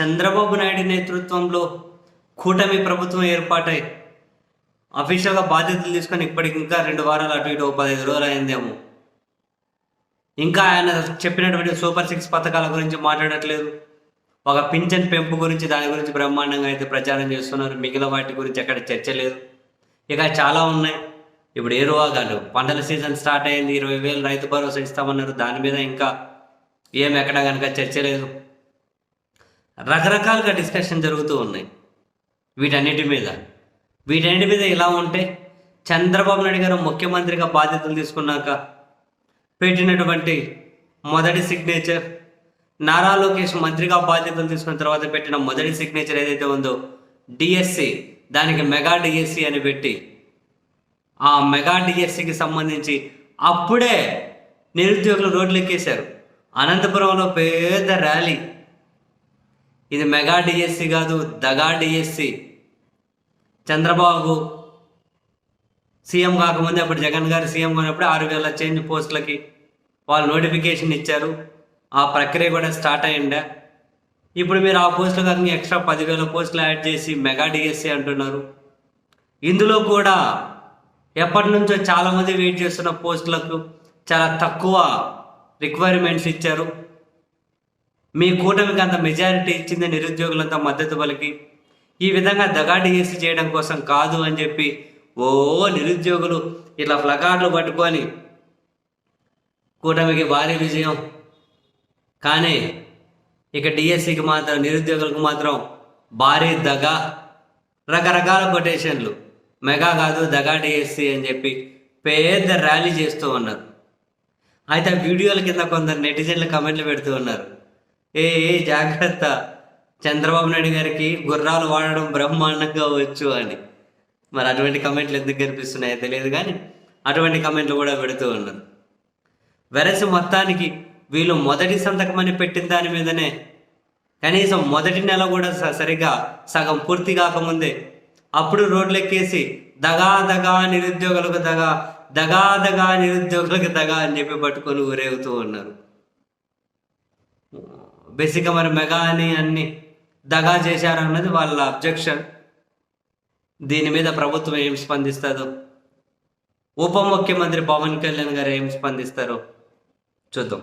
చంద్రబాబు నాయుడు నేతృత్వంలో కూటమి ప్రభుత్వం ఏర్పాటై అఫీషియల్గా బాధ్యతలు తీసుకొని ఇప్పటికి ఇంకా రెండు వారాలు అటు ఇటు ఓ పదహైదు రోజులు అయిందేమో ఇంకా ఆయన చెప్పినటువంటి సూపర్ సిక్స్ పథకాల గురించి మాట్లాడట్లేదు. ఒక పింఛన్ పెంపు గురించి దాని గురించి బ్రహ్మాండంగా అయితే ప్రచారం చేస్తున్నారు. మిగిలిన వాటి గురించి ఎక్కడ చర్చ లేదు. ఇక చాలా ఉన్నాయి. ఇప్పుడు ఏ రోగాలు? పంటల సీజన్ స్టార్ట్ అయింది. ఇరవై వేలు రైతు భరోసా ఇస్తామన్నారు. దాని మీద ఇంకా ఏం ఎక్కడ కనుక చర్చ లేదు. రకరకాలుగా డిస్కషన్ జరుగుతూ ఉన్నాయి. వీటన్నిటి మీద. వీటన్నిటి మీద ఇలా ఉంటే చంద్రబాబు నాయుడు గారు ముఖ్యమంత్రిగా బాధ్యతలు తీసుకున్నాక పెట్టినటువంటి మొదటి సిగ్నేచర్ నారా లోకేష్ మంత్రిగా బాధ్యతలు తీసుకున్న తర్వాత పెట్టిన మొదటి సిగ్నేచర్ ఏదైతే ఉందో డిఎస్సి దానికి మెగా డిఎస్సి అని పెట్టి ఆ మెగా డిఎస్సికి సంబంధించి అప్పుడే నిరుద్యోగులు రోడ్లు ఎక్కేశారు అనంతపురంలో పెద్ద ర్యాలీ. ఇది మెగా డిఎస్సి కాదు దగా డిఎస్సి చంద్రబాబు సీఎం కాకముందే అప్పుడు జగన్ గారు సీఎం ఉన్నప్పుడు ఆరు వేల చేంజ్ పోస్టులకి వాళ్ళు నోటిఫికేషన్ ఇచ్చారు. ఆ ప్రక్రియ కూడా స్టార్ట్ అయ్యిండే. ఇప్పుడు మీరు ఆ పోస్టులు కాకుండా ఎక్స్ట్రా పదివేల పోస్టులు యాడ్ చేసి మెగా డిఎస్సి అంటున్నారు. ఇందులో కూడా ఎప్పటి నుంచో చాలామంది వెయిట్ చేస్తున్న పోస్టులకు చాలా తక్కువ రిక్వైర్మెంట్స్ ఇచ్చారు. మీ కూటమికి అంత మెజారిటీ ఇచ్చింది నిరుద్యోగులంతా మద్దతు పలికి. ఈ విధంగా దగా చేసి చేయడం కోసం కాదు అని చెప్పి ఓ నిరుద్యోగులు ఇట్లా ఫ్లకార్డులు పట్టుకొని కూటమికి భారీ విజయం. కానీ ఇక డిఎస్సికి మాత్రం నిరుద్యోగులకు మాత్రం భారీ దగా రకరకాల కొటేషన్లు. మెగా కాదు దగా డిఎస్సి అని చెప్పి పెద్ద ర్యాలీ చేస్తూ ఉన్నారు. అయితే వీడియోల కింద కొందరు నెటిజన్లు కమెంట్లు పెడుతూ ఉన్నారు. ఏ ఏ జాగ్రత్త. చంద్రబాబు నాయుడు గారికి గుర్రాలు వాడడం బ్రహ్మాండంగా వచ్చు అని. మరి అటువంటి కమెంట్లు ఎందుకు కనిపిస్తున్నాయో తెలియదు కానీ అటువంటి కమెంట్లు కూడా పెడుతూ ఉన్నారు. వెరసి మొత్తానికి వీళ్ళు మొదటి సంతకం అని పెట్టిన దాని మీదనే కనీసం మొదటి నెల కూడా స- సరిగ్గా సగం పూర్తి కాకముందే అప్పుడు రోడ్లు ఎక్కేసి దగా దగా నిరుద్యోగులకు దగా దగా దగా నిరుద్యోగులకు దగా అని చెప్పి పట్టుకొని ఊరేగుతూ ఉన్నారు. బేసిక్గా మరి మెగా అని అన్ని దగా చేశారన్నది వాళ్ళ అబ్జెక్షన్. దీని మీద ప్రభుత్వం ఏం స్పందిస్తుందో ఉప ముఖ్యమంత్రి పవన్ కళ్యాణ్ గారు ఏం స్పందిస్తారో చూద్దాం.